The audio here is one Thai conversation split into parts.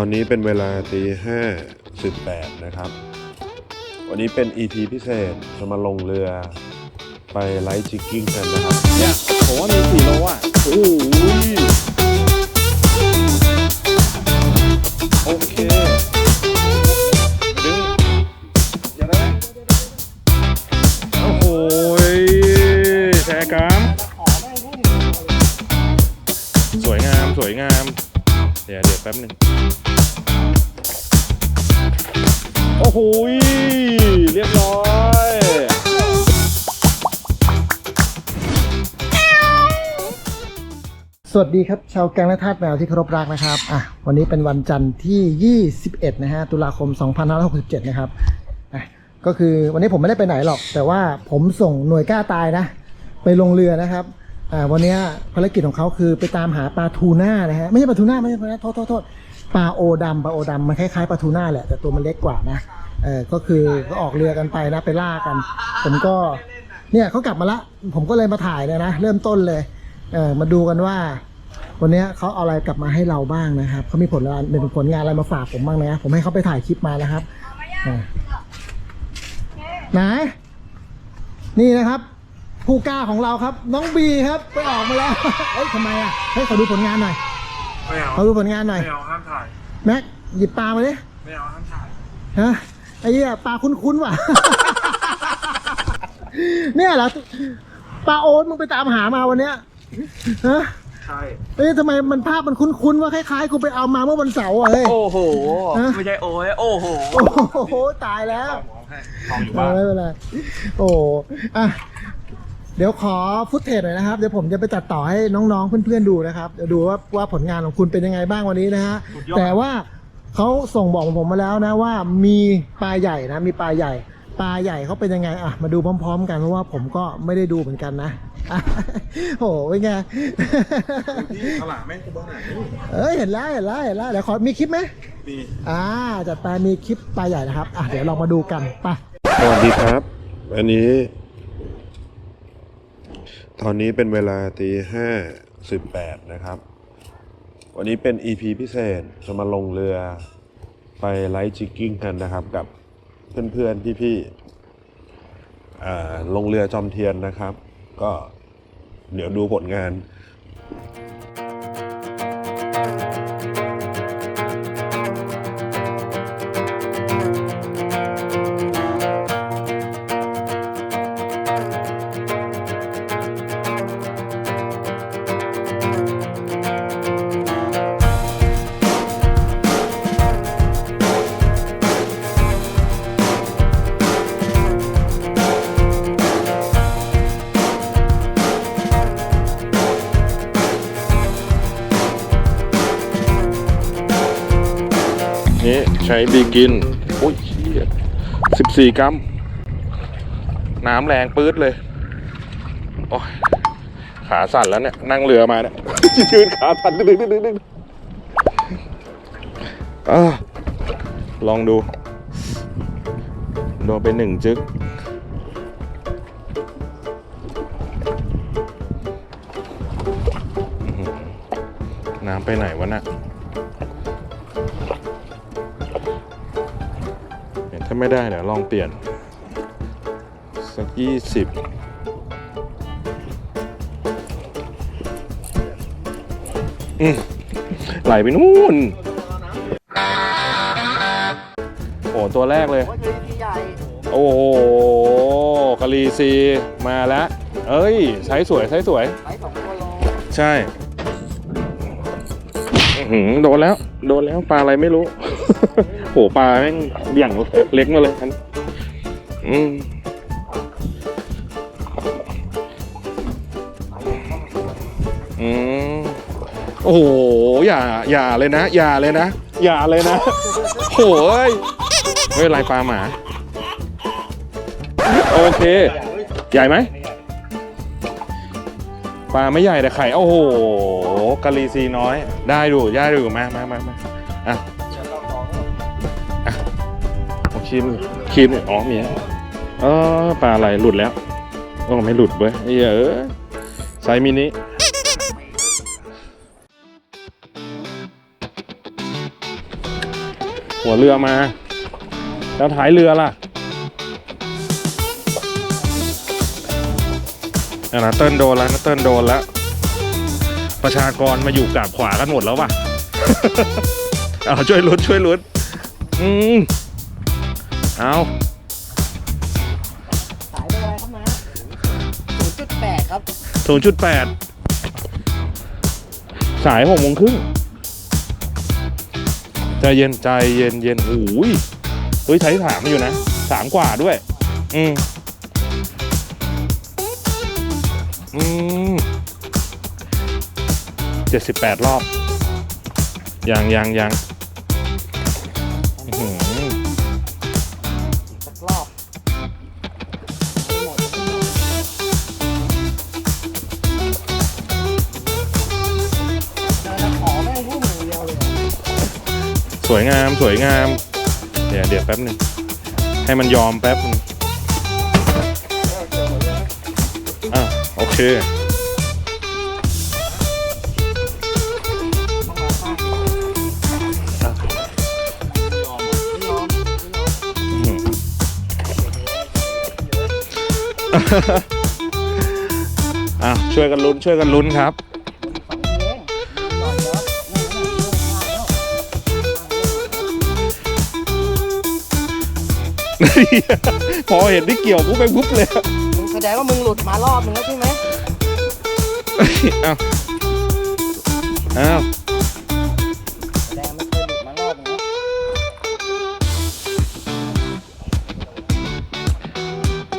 อนนี้เป็นเวลาตีห้าสิบแปดนะครับ วันนี้เป็น EP พิเศษจะมาลงเรือไปไลท์จิกกิ้งกันนะครับเนี่ยผมว่ามีสี่โลอะโอ้ยโอเคดึงอย่าได้โอ้โหแชร์กรามสวยงามสวยงาม เดี๋ยวเดี๋ยวแป๊บหนึ่ง โอ้โหเรียบร้อยสวัสดีครับชาวแกงและทาสแมวที่เคารพรักนะครับอะวันนี้เป็นวันจันทร์ที่ 21 นะฮะตุลาคม 2567 นะครับอะก็คือวันนี้ผมไม่ได้ไปไหนหรอก แต่ว่าผมส่งหน่วยกล้าตายนะ ไปลงเรือนะครับอ่าวันนี้ภารกิจของเขาคือไปตามหาปลาทูน่านะฮะไม่ใช่ปลาทูน่าไม่ใช่ปลาทูน่าโทษโทษโทษ ปลาโอดำปลาโอดำมันคล้ายๆปลาทูน่าแหละแต่ตัวมันเล็กกว่านะเออก็คือก็ออกเรือกันไปนะไปล่ากัน ผมก็เนี่ยเขากลับมาละ ผมก็เลยมาถ่ายเลยนะเริ่มต้นเลยเออมาดูกันว่า วันนี้เขาเอาอะไรกลับมาให้เราบ้างนะครับเขามีผลงานเป็นผลงานอะไรมาฝากผมบ้างนะผมให้เขาไปถ่ายคลิปมานะครับไหนนี่นะครับผู้กล้าของเราครับ น้องบีครับ ไปออกมาแล้วเฮ้ยทำไมอะเฮ้ยขอดูผลงานหน่อย ไม่เอาขอดูผลงานหน่อย ไม่เอาห้ามถ่าย แม็กหยิบปลามาดิไม่เอาห้ามถ่าย ฮะไอ้เหี้ยปลาคุ้นๆว่ะ เนี่ยเหรอปลาโอ๊ตมึงไปตามหามาวันเนี้ยฮะใช่ เอ้ยทำไมมันภาพมันคุ้นๆว่าคล้ายๆกูไปเอามาเมื่อวันเสาร์อะเฮ้ย โอ้โห ฮะ ไม่ใช่โอ้ยโอ้โหโอ้โหตายแล้วทองอยู่เอบ้าอนไม่เป็นไรโอ้อะ เดี๋ยวขอฟุตเทจหน่อยนะครับ เดี๋ยวผมจะไปตัดต่อให้น้องๆ เพื่อนๆดูนะครับเดี๋ยวดูว่าว่าผลงานของคุณเป็นยังไงบ้างวันนี้นะฮะแต่ว่าเขาส่งบอกผมมาแล้วนะว่ามีปลาใหญ่นะ มีปลาใหญ่ ปลาใหญ่เขาเป็นยังไงอะมาดูพร้อม ๆ กันเพราะว่าผมก็ไม่ได้ดูเหมือนกันนะอะโอ้โหเป็นไง ที่ตลาดแม่งกูบ้าไหนเอ้ยเห็นแล้วเห็นแล้วเห็นแล้วเดี๋ยวขอมีคลิปไหม มีอ่าจัดไปมีคลิปปลาใหญ่นะครับ อะเดี๋ยวลองมาดูกันไปสวัสดีครับ อันนี้ ตอนนี้เป็นเวลาตีห้าสิบแปดนะครับ วันนี้เป็น EP พิเศษจะมาลงเรือไปไลท์จิกกิ้งกันนะครับ กับเพื่อนๆ พี่ๆอ่าลงเรือจอมเทียนนะครับ ก็เดี๋ยวดูผลงาน นี่ใช้บีกิน โอ้ยสิบสี่กรัม น้ำแรงปื๊ดเลย โอ้ย ขาสั่นแล้วเนี่ย นั่งเรือมาเนี่ยยืนขาสั่นดึงดึงดึงดึงอ่าลองดู โดนไปหนึ่งจึ๊กน้ำไปไหนวะน่ะ ไม่ได้เดี๋ยวลองเปลี่ยน สักยี่สิบอืมไหลไปนู่น โอ้ตัวแรกเลย โอ้โหกะลีซีมาแล้ว เอ้ยใช้สวยใช้สวย ใช่โดนแล้ว โดนแล้วปลาอะไรไม่รู้ โหปลาแม่งอย่างเล็กมาเลยอันอืมอืมโอ้โห อย่า อย่าเลยนะ อย่าเลยนะ อย่าเลยนะโอ้ยเฮ้ยลายปลาหมา โอเค ใหญ่ไหม ปลาไม่ใหญ่แต่ไข่ โอ้โหกะลีซีน้อย ได้ดูได้ดูมามามามาอะอะเอา ครีมครีมอ๋อมีเออปลาอะไรหลุดแล้วโอ้ไม่หลุดเว้ยเฮียเออไซมินิหัวเรือมา แล้วท้ายเรือล่ะอะนะเติ้ลโดนแล้วนะเติ้ลโดนแล้ว ประชากรมาอยู่กราบขวากันหมดแล้วว่ะ เอาช่วยลุ้นช่วยลุ้นอืม เอาสายเป็นอะไรครับนะศูนย์จุดแปดครับ ศูนย์จุดแปดสายหกโมงครึ่งใจเย็นใจเย็นเย็นโอ้ยเฮ้ยใช้สามอยู่นะสามกว่าด้วย อืมอืมเจ็ดสิบแปดรอบยังยังยัง รอบขอแม่งพูดมือเดียวเลยสวยงามสวยงาม เดี๋ยวเดี๋ยวแป๊บหนึ่งให้มันยอมแป๊บหนึงอะโอเค อะช่วยกันลุ้นช่วยกันลุ้นครับ พอเห็นที่เกี่ยวปุ๊บไปปุ๊บเลยมึงแสดงว่ามึงหลุดมารอบนึงแล้วใช่ไหมอ้าวอ้าวแสดงมันเคยหลุดมารอบนึงแล้ว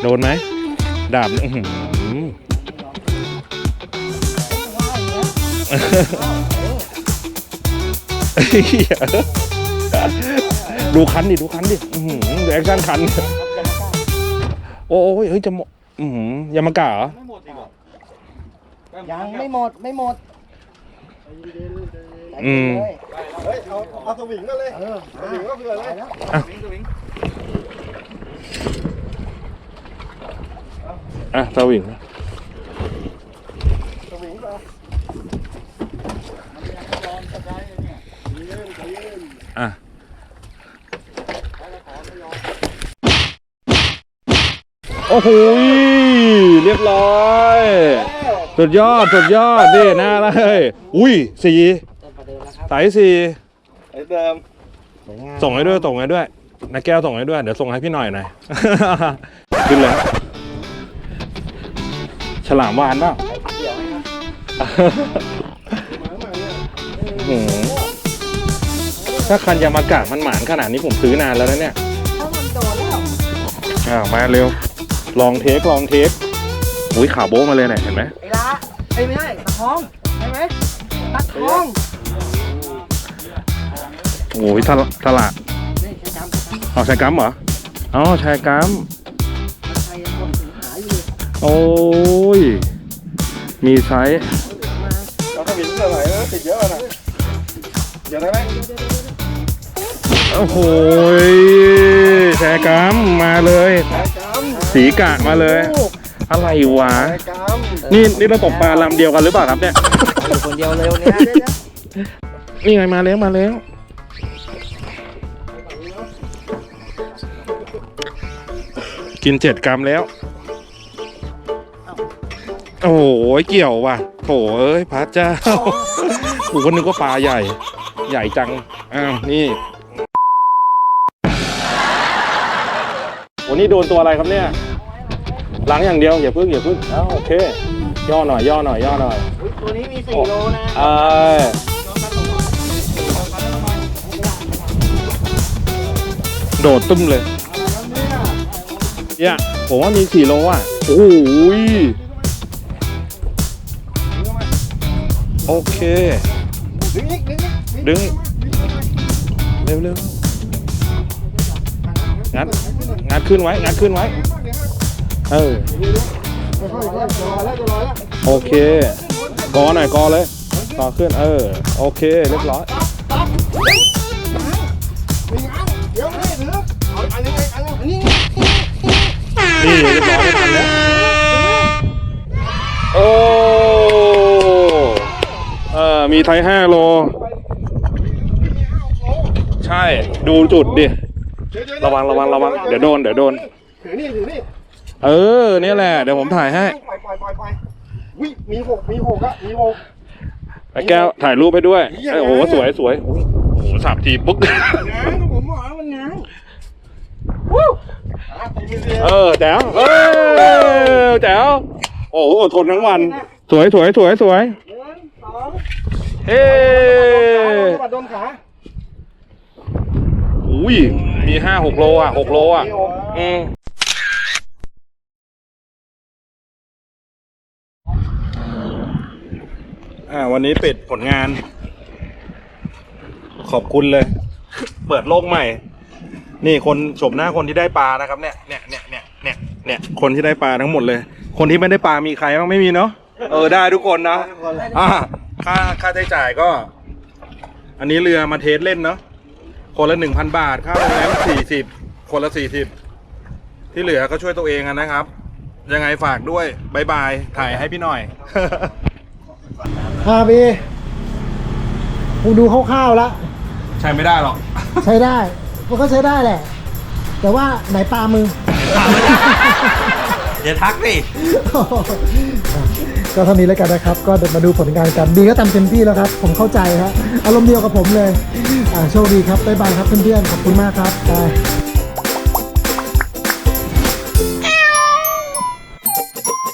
โดนไหม ดาบอื้อหือเหี้ยดูคันดิดูคันดิอื้อหือดูแอคชั่นคัน โอ้ยเฮ้ยจะหมดอือหือยามากะเหรอยังไม่หมดไม่หมดอืม เฮ้ยเอาเอาสวิงมาเลยเออสวิงก็เผื่อเลย อะสวิงสวิงมาอะโอ้โหเรียบร้อยสุดยอดสุดยอดนี่หน้าเลยอุ้ยสี่เดินประเดิมนะครับสายสี่ไอ้เดิมสวยงามส่งให้ด้วยส่งให้ด้วยนักแก้วส่งให้ด้วยเดี๋ยวส่งให้พี่หน่อยหน่อยขึ้นเลย ฉลามวานเปล่าเดี๋ยวให้นะอื้อหือถ้าคันยามากะมันหมานขนาดนี้ผมซื้อนานแล้วนะเนี่ยถ้ามันโดนแล้วอ้าวมาเร็ว ลองเทคลองเทคอุ้ยข่าวโบ๊ะมาเลยเนี่ยเห็นไหมไอ้ละไอ้ยไม่ใช่ตะทองใช่ไหมตะทองโอ้ยตลาดตลาดนี่ใช้จำใช้จำเอาชายกัมเหรออ๋อชายกัมใครยังคนถึงหาอยู่โอ้ ย มีไซส์มาเราสวิงเพื่อไหนนะติดเยอะนะเดี๋ยวได้ไหมโอ้โหยชายกัมมาเลย สีกะมาเลย อะไรวะ นี่นี่เราตกปลาลำเดียวกันหรือเปล่าครับเนี่ยอยู่คนเดียวเร็วเนี่ยนี่ไงมาแล้วมาแล้วกินเจ็ดกรัมแล้ว โอ้โหเกี่ยวว่ะโถเอ้ยพระเจ้ากูก็นึกว่าปลาใหญ่ ใหญ่จัง อ้าว นี่ วันนี้โดนตัวอะไรครับเนี่ยล้างอย่างเดียว อย่าพึ่งอย่าพึ่งอ้าวโอเค ย่อหน่อยย่อหน่อยย่อหน่อย ตัวนี้มีสี่โลนะเอ้ยโดดตุ้มเลยเนี่ยผมว่ามีสี่โลอะ โอ้ย โอเค ดึงอีกดึงอีกดึงเร็วเร็วงัดงัดขึ้นไว้งัดขึ้นไว้ เออ โอเค กอหน่อยกอเลย ต่อขึ้น เออ โอเค เรียบร้อยเดี๋ยวไม่ถือเอาอันนี้อันนี้นี่นี่เรียบร้อยไม่ทันแล้ว โอ้ เออมี ไทยห้าโลชใช่ ดูจุดดิ ระวังระวังระวัง เดี๋ยวโดน เดี๋ยวโดน ถือนี่ถือนี่เออ เนี่ยแหละ เดี๋ยวผมถ่ายให้ ปล่อยปล่อยปล่อยปล่อยวิมีหกมีหกอะมีหก ไอ้แก้วถ่ายรูปให้ด้วยเอ้ยโอ้โห สวยสวยโอ้โหสับทีปุ๊กง้างก็ผมบอกแล้วมันง้างอะตีมือเดียวเออแจ๋วเออแจ๋วโอ้โหอดทนทั้งวัน สวยสวยสวยสวยหนึ่งสอง เฮ้สะบัดโดนขาอุ้ย มีห้าหกโลอะหกโลอะ อืมอ่า วันนี้ปิดผลงาน ขอบคุณเลย เปิดโลกใหม่ นี่คนชมหน้าคนที่ได้ปลานะครับเนี่ยเนี่ยเนี่ยเนี่ยเนี่ยเนี่ยคนที่ได้ปลาทั้งหมดเลย คนที่ไม่ได้ปลามีใครบ้างไม่มีเนาะเออได้ทุกคนนะอ่า ค่าค่าใช้จ่ายก็ อันนี้เรือมาเทสเล่นเนาะคนละหนึ่งพันบาทค่าโรงแรมสี่สิบคนละสี่สิบที่เหลือก็ช่วยตัวเองอะนะครับ ยังไงฝากด้วยบายบายถ่ายให้พี่หน่อยฮาบีกูดูคร่าวๆแล้วใช้ไม่ได้หรอก ใช้ได้ มันก็ใช้ได้แหละ แต่ว่าไหนปลามึงอย่าทักดิ ก็เท่านี้แล้วกันนะครับ ก็เดี๋ยวมาดูผลงานกันบีก็ทำเต็มที่แล้วครับ ผมเข้าใจฮะอารมณ์เดียวกับผมเลย อ่าโชคดีครับบ๊ายบายครับเพื่อนๆขอบคุณมากครับไป